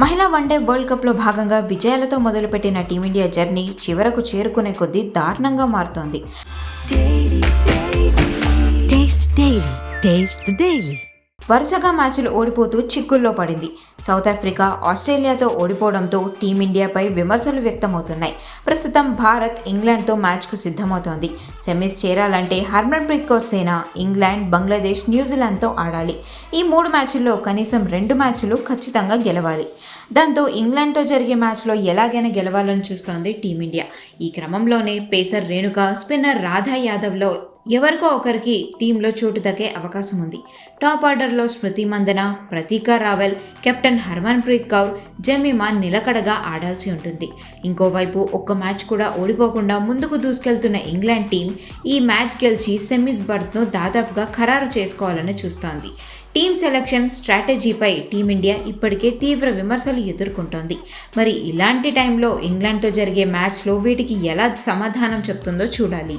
మహిళా one day world కప్లో భాగంగా విజయాలతో మొదలుపెట్టిన టీమిండియా జర్నీ చివరకు చేరుకునే కొద్దీ దారుణంగా మారుతోంది. వరుసగా మ్యాచ్లు ఓడిపోతూ చిక్కుల్లో పడింది. సౌత్ ఆఫ్రికా ఆస్ట్రేలియాతో ఓడిపోవడంతో టీమిండియాపై విమర్శలు వ్యక్తమవుతున్నాయి. ప్రస్తుతం భారత్ ఇంగ్లాండ్తో మ్యాచ్కు సిద్ధమవుతోంది. సెమీస్ చేరాలంటే హర్మన్ప్రీత్ కౌర్ సేనా ఇంగ్లాండ్ బంగ్లాదేశ్ న్యూజిలాండ్తో ఆడాలి. ఈ మూడు మ్యాచ్ల్లో కనీసం రెండు మ్యాచ్లు ఖచ్చితంగా గెలవాలి. దాంతో ఇంగ్లాండ్తో జరిగే మ్యాచ్లో ఎలాగైనా గెలవాలని చూస్తోంది టీమిండియా. ఈ క్రమంలోనే పేసర్ రేణుక స్పిన్నర్ రాధా యాదవ్లో ఎవరికో ఒకరికి టీంలో చోటు దక్కే అవకాశం ఉంది. టాప్ ఆర్డర్లో స్మృతి మందన ప్రతీకా రావెల్ కెప్టెన్ హర్మన్ప్రీత్ కౌర్ జమీమాన్ నిలకడగా ఆడాల్సి ఉంటుంది. ఇంకోవైపు ఒక్క మ్యాచ్ కూడా ఓడిపోకుండా ముందుకు దూసుకెళ్తున్న ఇంగ్లాండ్ టీం ఈ మ్యాచ్ గెలిచి సెమీస్ బర్త్ను దాదాపుగా ఖరారు చేసుకోవాలని చూస్తోంది. టీం సెలక్షన్ స్ట్రాటజీపై టీమిండియా ఇప్పటికే తీవ్ర విమర్శలు ఎదుర్కొంటోంది. మరి ఇలాంటి టైంలో ఇంగ్లాండ్తో జరిగే మ్యాచ్లో వీటికి ఎలా సమాధానం చెప్తుందో చూడాలి.